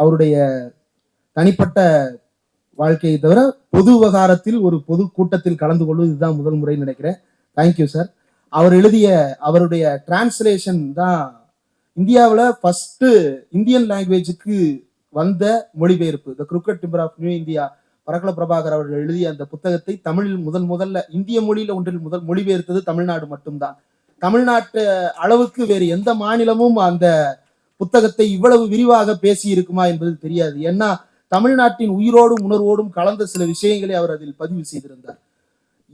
அவருடைய தனிப்பட்ட வாழ்க்கையை தவிர பொது விவகாரத்தில் ஒரு பொது கூட்டத்தில் கலந்து கொள்வது இதுதான் முதல் முறைன்னு நினைக்கிறேன். தேங்க்யூ சார் அவர் எழுதிய அவருடைய டிரான்ஸ்லேஷன் தான் இந்தியாவில் ஃபஸ்ட்டு இந்தியன் லாங்குவேஜுக்கு வந்த மொழிபெயர்ப்பு. The cricket timber of new India Parakala Prabhakar அவர்கள் எழுதிய அந்த புத்தகத்தை தமிழில் முதல் முதல்ல இந்திய மொழியில ஒன்றில் முதல் மொழிபெயர்த்தது தமிழ்நாடு மட்டும்தான். தமிழ்நாட்டு அளவுக்கு வேறு எந்த மாநிலமும் அந்த புத்தகத்தை இவ்வளவு விரிவாக பேசி இருக்குமா என்பது தெரியாது. ஏன்னா தமிழ்நாட்டின் உயிரோடும் உணர்வோடும் கலந்த சில விஷயங்களை அவர் அதில் பதிவு செய்திருந்தார்.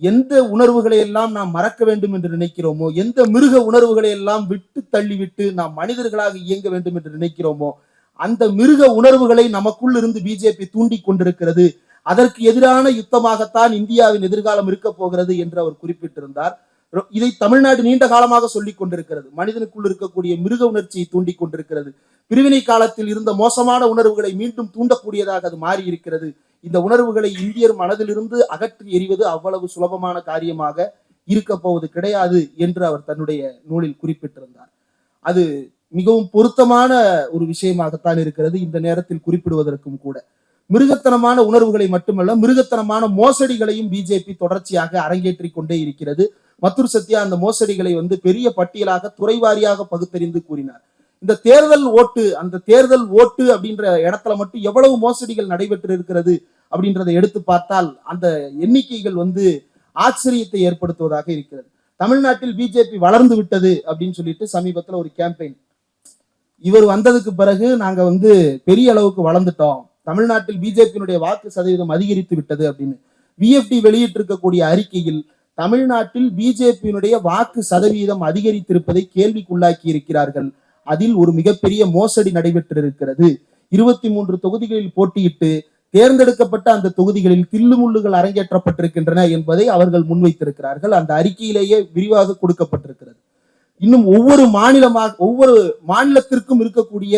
எந்த உணர்வுகளை எல்லாம் நாம் மறக்க வேண்டும் என்று நினைக்கிறோமோ எந்த மிருக உணர்வுகளை எல்லாம் விட்டு தள்ளிவிட்டு நாம் மனிதர்களாக இயங்க வேண்டும் என்று நினைக்கிறோமோ அந்த மிருக உணர்வுகளை நமக்குள் இருந்து பிஜேபி தூண்டி கொண்டிருக்கிறது. அதற்கு எதிரான யுத்தமாகத்தான் இந்தியாவின் எதிர்காலம் இருக்க போகிறது என்று அவர் குறிப்பிட்டிருந்தார். இதை தமிழ்நாடு நீண்ட காலமாக சொல்லிக் கொண்டிருக்கிறது. மனிதனுக்குள் இருக்கக்கூடிய மிருக உணர்ச்சியை தூண்டிக் கொண்டிருக்கிறது. பிரிவினை காலத்தில் இருந்த மோசமான உணர்வுகளை மீண்டும் தூண்டக்கூடியதாக அது மாறி இருக்கிறது இந்த உணர்வுகளை இந்தியர் மனதிலிருந்து அகற்றி எறிவது அவ்வளவு சுலபமான காரியமாக இருக்க போவது கிடையாது என்று அவர் தன்னுடைய நூலில் குறிப்பிட்டிருந்தார். அது மிகவும் பொருத்தமான ஒரு விஷயமாகத்தான் இருக்கிறது. இந்த நேரத்தில் குறிப்பிடுவதற்கும் கூட. மிருகத்தனமான உணர்வுகளை மட்டுமல்ல மிருகத்தனமான மோசடிகளையும் பிஜேபி தொடர்ச்சியாக அரங்கேற்றிக் கொண்டே இருக்கிறது. மத்துர் சத்யா அந்த மோசடிகளை வந்து பெரிய பட்டியலாக துறைவாரியாக பகுத்தறிந்து கூறினார். இந்த தேர்தல் ஓட்டு அந்த தேர்தல் ஓட்டு அப்படின்ற இடத்துல மட்டும் எவ்வளவு மோசடிகள் நடைபெற்று இருக்கிறது அப்படின்றதை எடுத்து பார்த்தால் அந்த எண்ணிக்கைகள் வந்து ஆச்சரியத்தை ஏற்படுத்துவதாக இருக்கிறது. தமிழ்நாட்டில் பிஜேபி வளர்ந்து விட்டது அப்படின்னு சொல்லிட்டு சமீபத்துல ஒரு கேம்பெயின் இவர் வந்ததுக்கு பிறகு நாங்க வந்து பெரிய அளவுக்கு வளர்ந்துட்டோம். தமிழ்நாட்டில் பிஜேபியினுடைய வாக்கு சதவீதம் அதிகரித்து விட்டது அப்படின்னு. விஎஃப்டி வெளியிட்டிருக்கக்கூடிய அறிக்கையில் தமிழ்நாட்டில் பிஜேபியினுடைய வாக்கு சதவீதம் அதிகரித்திருப்பதை கேள்விக்குள்ளாக்கி இருக்கிறார்கள். அதில் ஒரு மிகப்பெரிய மோசடி நடைபெற்றிருக்கிறது. இருபத்தி மூன்று தொகுதிகளில் போட்டியிட்டு தேர்ந்தெடுக்கப்பட்ட அந்த தொகுதிகளில் தில்லுமுள்ளுகள் அரங்கேற்றப்பட்டிருக்கின்றன என்பதை அவர்கள் முன்வைத்திருக்கிறார்கள். அந்த அறிக்கையிலேயே விரிவாக கொடுக்கப்பட்டிருக்கிறது. இன்னும் ஒவ்வொரு மாநிலமாக ஒவ்வொரு மாநிலத்திற்கும் இருக்கக்கூடிய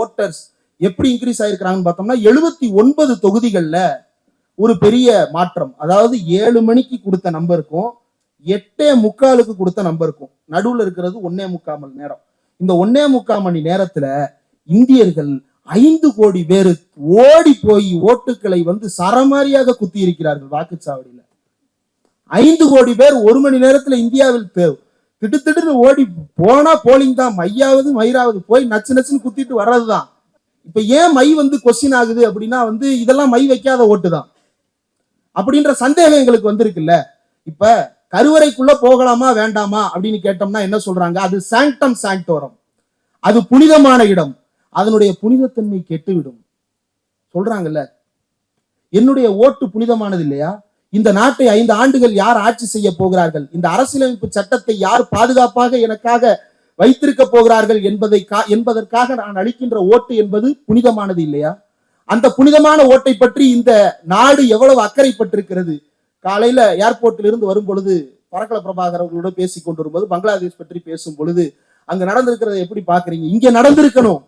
ஓட்டர்ஸ் எப்படி இன்க்ரீஸ் ஆயிருக்கிறாங்கன்னு பார்த்தோம்னா எழுபத்தி ஒன்பது தொகுதிகள்ல ஒரு பெரிய மாற்றம். அதாவது ஏழு மணிக்கு கொடுத்த நம்பருக்கும் எட்டே முக்காலுக்கு கொடுத்த நம்பருக்கும் நடுவுல இருக்கிறது ஒன்னே முக்கால் மணி நேரம். இந்த ஒன்னே முக்கால் மணி நேரத்துல இந்தியர்கள் ஐந்து கோடி பேர் ஓடி போய் ஓட்டுக்களை வந்து சரமாரியாக குத்தி இருக்கிறார்கள் வாக்குச்சாவடியில. ஐந்து கோடி பேர் ஒரு மணி நேரத்துல இந்தியாவில் திட்டு திடுத்திடுன்னு ஓடி போனா போலிங் தான். மையாவது மயிராவது போய் நச்சு நச்சுன்னு குத்திட்டு வர்றதுதான். இப்ப ஏன் மை வந்து கொஸ்டின் ஆகுது அப்படின்னா வந்து இதெல்லாம் மை வைக்காத ஓட்டு தான் அப்படின்ற சந்தேகம் எங்களுக்கு வந்திருக்குல்ல. இப்ப கருவறைக்குள்ள போகலாமா வேண்டாமா அப்படின்னு கேட்டோம்னா என்ன சொல்றாங்க? அது சாங்டம் சாங்டோரம் அது புனிதமான இடம். அதனுடைய புனிதத்தன்மை கெட்டுவிடும். சொல்றாங்கல்ல. என்னுடைய ஓட்டு புனிதமானது இல்லையா? இந்த நாட்டை ஐந்து ஆண்டுகள் யார் ஆட்சி செய்ய போகிறார்கள்? இந்த அரசியலமைப்பு சட்டத்தை யார் பாதுகாப்பாக எனக்காக வைத்திருக்க போகிறார்கள் என்பதை கா- என்பதற்காக நான் அளிக்கின்ற ஓட்டு என்பது புனிதமானது இல்லையா? அந்த புனிதமான ஓட்டை பற்றி இந்த நாடு எவ்வளவு அக்கறைப்பட்டிருக்கிறது? காலையில ஏர்போர்ட்ல இருந்து வரும் பொழுது பரக்கல பிரபாகர் அவர்களோட பேசி கொண்டு வரும்போது பங்களாதேஷ் பற்றி பேசும் பொழுது அங்க நடந்திருக்கிறத எப்படி பாக்குறீங்க இங்க நடந்திருக்கணும்.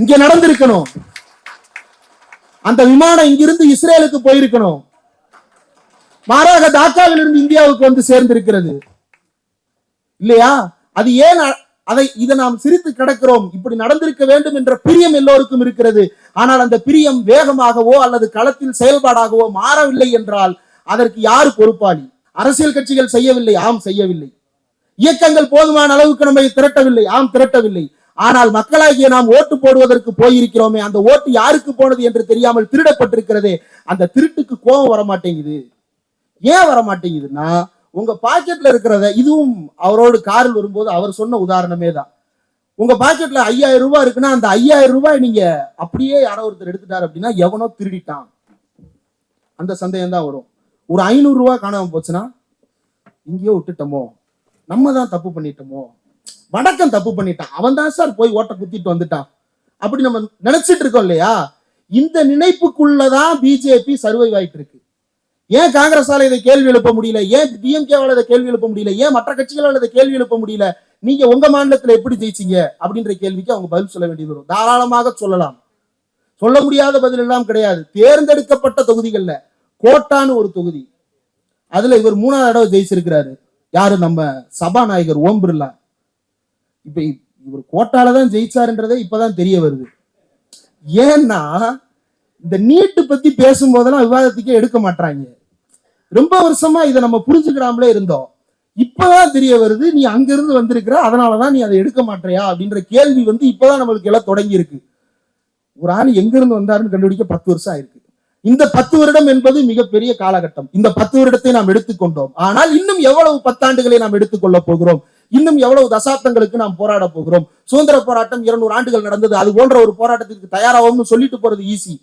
இங்க நடந்திருக்கணும். அந்த விமானம் இங்கிருந்து இஸ்ரேலுக்கு போயிருக்கணும். மாறாக டாக்காவில் இருந்து இந்தியாவுக்கு வந்து சேர்ந்திருக்கிறது. இல்லையா? அது ஏன் அதை இதை நாம் சிரித்து கிடக்கிறோம். இப்படி நடந்திருக்க வேண்டும் என்ற பிரியம் எல்லோருக்கும் இருக்கிறது. ஆனால் அந்த பிரியம் வேகமாகவோ அல்லது களத்தில் செயல்பாடாகவோ மாறவில்லை என்றால் அதற்கு யார் பொறுப்பாளி? அரசியல் கட்சிகள் செய்யவில்லை. ஆம் செய்யவில்லை. இயக்கங்கள் போதுமான அளவுக்கு நம்மை திரட்டவில்லை. ஆம் திரட்டவில்லை. ஆனால் மக்களாகிய நாம் ஓட்டு போடுவதற்கு போயிருக்கிறோமே அந்த ஓட்டு யாருக்கு போனது என்று தெரியாமல் திருடப்பட்டிருக்கிறதே அந்த திருட்டுக்கு கோபம் வர மாட்டேங்குது ஏன் வர மாட்டேங்குதுன்னா உங்க பாக்கெட்ல இருக்கிறத இதுவும் அவரோடு காரில் வரும்போது அவர் சொன்ன உதாரணமே தான் உங்க பாக்கெட்ல ஐயாயிரம் ரூபாய் இருக்குன்னா அந்த ஐயாயிரம் ரூபாய் நீங்க அப்படியே யாரோ ஒருத்தர் எடுத்துட்டாரு அப்படின்னா எவனோ திருடிட்டான். அந்த சந்தேகம் தான் வரும். ஒரு ஐநூறு ரூபாய் காணாம போச்சுன்னா இங்கேயோ விட்டுட்டோமோ? நம்ம தான் தப்பு பண்ணிட்டோமோ? வடக்கன் தப்பு பண்ணிட்டான். அவன் தான் சார் போய் ஓட்ட குத்திட்டு வந்துட்டான். அப்படி நம்ம நினைச்சிட்டு இருக்கோம் இல்லையா? இந்த நினைப்புக்குள்ளதான் பிஜேபி சர்வைவ் ஆயிட்டு இருக்கு. ஏன் காங்கிரஸால இதை கேள்வி எழுப்ப முடியல? ஏன் டிஎம்கேவால இதை கேள்வி எழுப்ப முடியல? ஏன் மற்ற கட்சிகளால் இதை கேள்வி எழுப்ப முடியல? நீங்க உங்க மாநிலத்துல எப்படி ஜெயிச்சீங்க? அப்படின்ற கேள்விக்கு அவங்க பதில் சொல்ல வேண்டியது வரும். தாராளமாக சொல்லலாம். சொல்ல முடியாத பதில் எல்லாம் கிடையாது. தேர்ந்தெடுக்கப்பட்ட தொகுதிகள்ல கோட்டான்னு ஒரு தொகுதி. அதுல இவர் மூணாவது தடவை ஜெயிச்சிருக்கிறாரு. யாரு? நம்ம சபாநாயகர் ஓம் பிர்லா. இப்ப இவர் கோட்டால தான் ஜெயிச்சாருன்றதே இப்பதான் தெரிய வருது. ஏன்னா இந்த நீட்டு பத்தி பேசும்போதெல்லாம் விவாதத்துக்கே எடுக்க மாட்டாங்க ரொம்ப வருஷமா இதை நம்ம புரிஞ்சுக்கிறாமலே இருந்தோம். இப்பதான் தெரிய வருது நீ அங்கிருந்து வந்திருக்கிற அதனாலதான் நீ அதை எடுக்க மாட்டியா அப்படின்ற கேள்வி வந்து இப்பதான் நம்மளுக்கு எல்லாம் தொடங்கி இருக்கு ஒரு ஆள் எங்கிருந்து வந்தாருன்னு கண்டுபிடிக்க பத்து வருஷம் ஆயிருக்கு. இந்த பத்து வருடம் என்பது மிகப்பெரிய காலகட்டம். இந்த பத்து வருடத்தை நாம் எடுத்துக்கொண்டோம். ஆனால் இன்னும் எவ்வளவு பத்தாண்டுகளை நாம் எடுத்துக்கொள்ள போகிறோம்? இன்னும் எவ்வளவு தசாப்தங்களுக்கு நாம் போராட போகிறோம்? சுதந்திர போராட்டம் இருநூறு ஆண்டுகள் நடந்தது. அது போன்ற ஒரு போராட்டத்திற்கு தயாராகும்னு சொல்லிட்டு போறது ஈஸி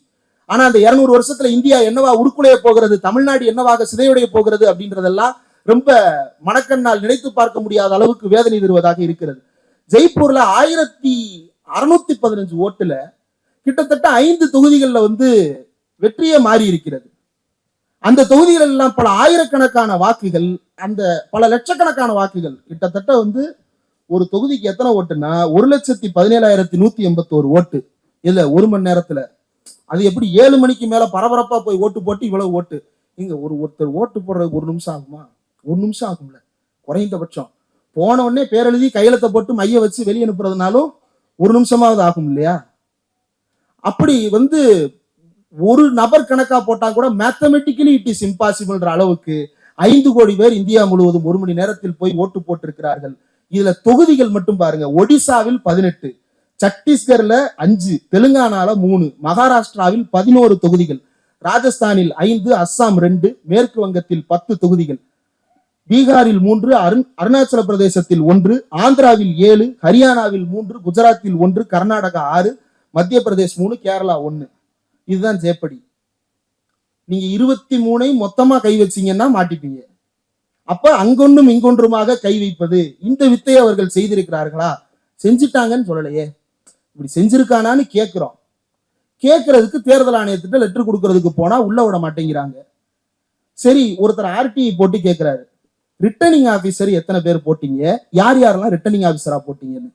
ஆனா அந்த இருநூறு வருஷத்துல இந்தியா என்னவா உருக்குலைய போகிறது தமிழ்நாடு என்னவாக சிதையுடைய போகிறது அப்படின்றதெல்லாம் ரொம்ப மனக்கண்ணால் நினைத்து பார்க்க முடியாத அளவுக்கு வேதனை தருவதாக இருக்கிறது. ஜெய்ப்பூர்ல ஆயிரத்தி அறுநூத்தி பதினஞ்சு ஓட்டுல கிட்டத்தட்ட ஐந்து தொகுதிகளில் வந்து வெற்றியே மாறி இருக்கிறது அந்த தொகுதிகள் எல்லாம் பல ஆயிரக்கணக்கான வாக்குகள் அந்த பல லட்சக்கணக்கான வாக்குகள் கிட்டத்தட்ட வந்து ஒரு தொகுதிக்கு எத்தனை ஓட்டுன்னா ஒரு லட்சத்தி பதினேழாயிரத்தி நூத்தி எண்பத்தோரு ஓட்டு. இல்ல ஒரு மணி நேரத்துல அது எப்படி ஏழு மணிக்கு மேல பரபரப்பா போய் ஓட்டு போட்டு இவ்வளவு ஓட்டு? இங்க ஒரு ஒருத்தர் ஓட்டு போடுறதுக்கு ஒரு நிமிஷம் ஆகுமா? ஒரு நிமிஷம் ஆகும்ல. குறைந்தபட்சம். போன உடனே பேரெழுதி கையெழுத்த போட்டு மைய வச்சு வெளியே அனுப்புறதுனாலும் ஒரு நிமிஷமாவது ஆகும் இல்லையா? அப்படி வந்து ஒரு நபர் கணக்கா போட்டா கூட மேத்தமெட்டிக்கலி இட் இஸ் இம்பாசிபிள்ன்ற அளவுக்கு ஐந்து கோடி பேர் இந்தியா முழுவதும் ஒரு மணி நேரத்தில் போய் ஓட்டு போட்டிருக்கிறார்கள். இதுல தொகுதிகள் மட்டும் பாருங்க. ஒடிசாவில் பதினெட்டு சத்தீஸ்கர்ல அஞ்சு தெலுங்கானால மூணு மகாராஷ்டிராவில் பதினோரு தொகுதிகள் ராஜஸ்தானில் ஐந்து அஸ்ஸாம் ரெண்டு மேற்கு வங்கத்தில் பத்து தொகுதிகள். பீகாரில் மூன்று அருண் அருணாச்சல பிரதேசத்தில் ஒன்று ஆந்திராவில் ஏழு ஹரியானாவில் மூன்று குஜராத்தில் ஒன்று கர்நாடகா ஆறு மத்திய பிரதேஷ் மூணு கேரளா ஒன்று இதுதான் ஜெயப்படி நீங்க இருபத்தி மூணை மொத்தமா கை வச்சீங்கன்னா மாட்டிப்பீங்க. அப்ப அங்கொன்றும் இங்கொன்றுமாக கை வைப்பது இந்த வித்தையை அவர்கள் செய்திருக்கிறார்களா? செஞ்சுட்டாங்கன்னு சொல்லலையே. இப்படி செஞ்சிருக்கானான்னு கேட்குறோம் கேட்கறதுக்கு தேர்தல் ஆணையத்திட்ட லெட்டர் கொடுக்கறதுக்கு போனா உள்ள விட மாட்டேங்கிறாங்க. சரி ஒருத்தர் ஆர்டிஐ போட்டு கேட்கிறாரு ரிட்டர்னிங் ஆஃபீஸர் எத்தனை பேர் போட்டீங்க? யார் யாரெல்லாம் ரிட்டர்னிங் ஆஃபீஸராக போட்டீங்கன்னு?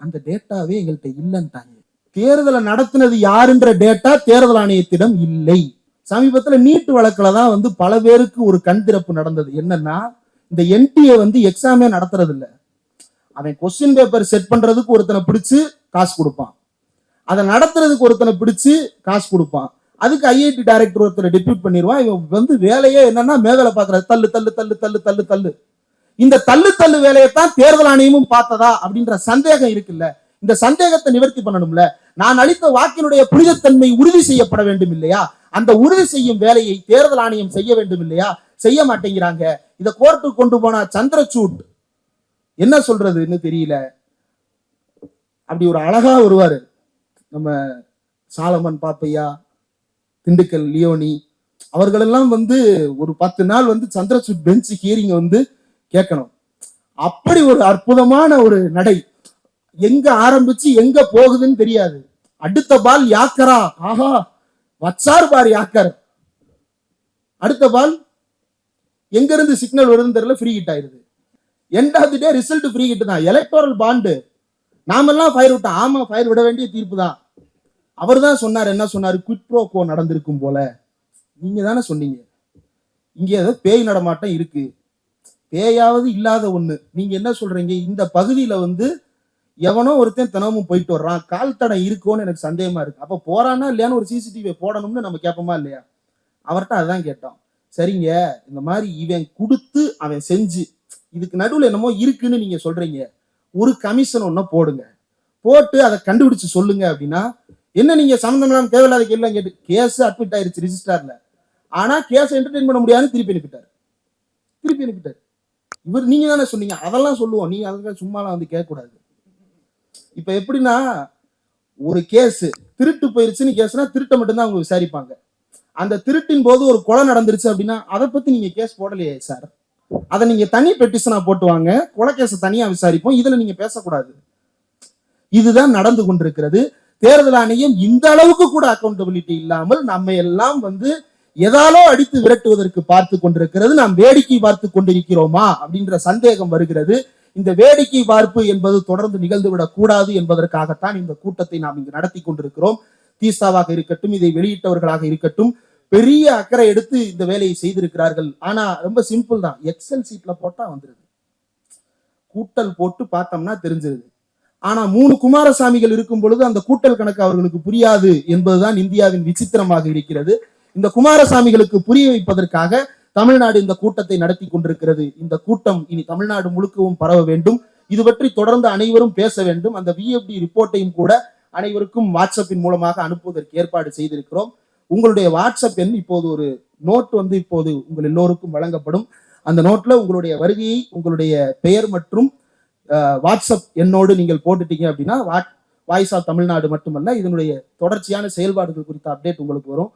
அந்த டேட்டாவே எங்கள்கிட்ட இல்லைன்ட்டாங்க. தேர்தலை நடத்தினது யாருன்ற டேட்டா தேர்தல் ஆணையத்திடம் இல்லை. சமீபத்தில் நீட்டு வழக்கில் தான் வந்து பல பேருக்கு ஒரு கண் திறப்பு நடந்தது. என்னன்னா இந்த என்டிஏ வந்து எக்ஸாமே நடத்துறது அவன் கொஸ்டின் பேப்பர் செட் பண்றதுக்கு ஒருத்தனை பிடிச்சு காசு கொடுப்பான். அதை நடத்துறதுக்கு ஒருத்தனை பிடிச்சு காசு கொடுப்பான். அதுக்கு ஐஐடி டைரக்டர் ஒருத்தரை டெபியூட் பண்ணிடுவான். இவன் வந்து வேலையே என்னன்னா மேகலை பார்க்கறது தள்ளு தள்ளு தள்ளு தள்ளு தள்ளு தள்ளு. இந்த தள்ளு தள்ளு வேலையை தான் தேர்தல் ஆணையமும் பார்த்ததா அப்படின்ற சந்தேகம் இருக்குல்ல? இந்த சந்தேகத்தை நிவர்த்தி பண்ணணும்ல? நான் அளித்த வாக்கினுடைய புனிதத்தன்மை உறுதி செய்யப்பட வேண்டும் இல்லையா? அந்த உறுதி செய்யும் வேலையை தேர்தல் ஆணையம் செய்ய வேண்டும் இல்லையா? செய்ய மாட்டேங்கிறாங்க. இதை கோர்ட்டுக்கு கொண்டு போனா சந்திரசூட். என்ன சொல்றதுன்னு தெரியல. அப்படி ஒரு அழகா வருவார். நம்ம சாலமன் பாப்பையா திண்டுக்கல் லியோனி அவர்களெல்லாம் வந்து ஒரு பத்து நாள் வந்து சந்திரசூட் பெஞ்ச் ஹியரிங் வந்து கேட்கணும். அப்படி ஒரு அற்புதமான ஒரு நடை. எங்க ஆரம்பிச்சு எங்க போகுதுன்னு தெரியாது. அடுத்த பால் யாக்கரா? ஆஹா வச்சார் பார் யாக்கர். அடுத்த பால் எங்க இருந்து சிக்னல் வருதுன்னு தெரியல ஃப்ரீ ஹிட் ஆயிருது end of the day result free hit தான். எலக்டோரல் பாண்டு நாமெல்லாம் ஃபயர் விட்டோம் ஆமா ஃபயர் விட வேண்டிய தீர்ப்பு தான். அவர் தான் சொன்னார் என்ன சொன்னார்? குவிட் ப்ரோ கோ நடந்திருக்கும் போல. நீங்க தானே சொன்னீங்க. இங்கே ஏதோ பேய் நடமாட்டம் இருக்கு. பேயாவது இல்லாத ஒண்ணு. நீங்க என்ன சொல்றீங்க? இந்த பகுதியில வந்து எவனோ ஒருத்தன் தினமும் போயிட்டு வர்றான். கால் தடம் இருக்கோன்னு எனக்கு சந்தேகமா இருக்கு. அப்ப போறானா இல்லையான்னு ஒரு சிசிடிவி போடணும்னு நம்ம கேட்போமா இல்லையா? அவர்கிட்ட அதான் கேட்டோம். சரிங்க இந்த மாதிரி இவன் கொடுத்து அவன் செஞ்சு இதுக்கு நடுவில் என்னமோ இருக்குன்னு நீங்க சொல்றீங்க. ஒரு கமிஷன் ஒன்று போடுங்க. போட்டு அதை கண்டுபிடிச்சு சொல்லுங்க அப்படின்னா என்ன நீங்க சம்மந்தம் இல்லாமல் தேவையில்லாத கேள்வி கேட்டு கேஸ் அட்மிட் ஆயிருச்சு ரிஜிஸ்டர்ல ஆனா கேஸ் என்டர்டைன் பண்ண முடியாதுன்னு திருப்பி அனுப்பிட்டார். திருப்பி அனுப்பிட்டார். இவர் நீங்க தானே சொன்னீங்க. அதெல்லாம் சொல்லுவோம். நீங்க அதெல்லாம் சும்மாலாம் வந்து கேட்கக்கூடாது. இப்ப எப்படின்னா ஒரு கேஸ் திருட்டு போயிருச்சுன்னு கேஸ்னா திருட்டை மட்டும்தான் அவங்க விசாரிப்பாங்க. அந்த திருட்டின் போது ஒரு கொலை நடந்துருச்சு அப்படின்னா அதை பத்தி நீங்க கேஸ் போடலையே சார் அதை நீங்க தனி பெட்டிஷனா போட்டு வாங்க. கொலை தனியா விசாரிப்போம். இதுல நீங்க பேசக்கூடாது. இதுதான் நடந்து கொண்டிருக்கிறது. தேர்தல் ஆணையம் இந்த அளவுக்கு கூட அக்கௌண்டபிலிட்டி இல்லாமல் நம்ம எல்லாம் வந்து எதாலோ அடித்து விரட்டுவதற்கு பார்த்து கொண்டிருக்கிறது. நாம் வேடிக்கை பார்த்து கொண்டிருக்கிறோமா அப்படின்ற சந்தேகம் வருகிறது. இந்த வேடிக்கை பார்ப்பு என்பது தொடர்ந்து நிகழ்ந்துவிடக் கூடாது என்பதற்காகத்தான் இந்த கூட்டத்தை நாம் இங்கு நடத்தி கொண்டிருக்கிறோம். தீசாவாக இருக்கட்டும் இதை வெளியிட்டவர்களாக இருக்கட்டும் பெரிய அக்கறை எடுத்து இந்த வேலையை செய்திருக்கிறார்கள். ஆனா ரொம்ப சிம்பிள் தான். எக்ஸல் சீட்ல போட்டா வந்துருது. கூட்டல் போட்டு பார்த்தோம்னா தெரிஞ்சிருது. ஆனா மூணு குமாரசாமிகள் இருக்கும் பொழுது அந்த கூட்டல் கணக்கு அவர்களுக்கு புரியாது என்பதுதான் இந்தியாவின் விசித்திரமாக இருக்கிறது. இந்த குமாரசாமிகளுக்கு புரிய வைப்பதற்காக தமிழ்நாடு இந்த கூட்டத்தை நடத்தி கொண்டிருக்கிறது. இந்த கூட்டம் இனி தமிழ்நாடு முழுக்கவும் பரவ வேண்டும். இது பற்றி தொடர்ந்து அனைவரும் பேச வேண்டும். அந்த விஎஃப்டி ரிப்போர்ட்டையும் கூட அனைவருக்கும் வாட்ஸ்அப்பின் மூலமாக அனுப்புவதற்கு ஏற்பாடு செய்திருக்கிறோம். உங்களுடைய வாட்ஸ்அப் எண் இப்போது ஒரு நோட் வந்து இப்போது உங்கள் எல்லோருக்கும் வழங்கப்படும். அந்த நோட்டில் உங்களுடைய வருகையை உங்களுடைய பெயர் மற்றும் வாட்ஸ்அப் எண்ணோடு நீங்கள் போட்டுட்டீங்க அப்படின்னா வாட் வாய்ஸ் ஆஃப் தமிழ்நாடு மட்டுமல்ல இதனுடைய தொடர்ச்சியான செயல்பாடுகள் குறித்த அப்டேட் உங்களுக்கு வரும்.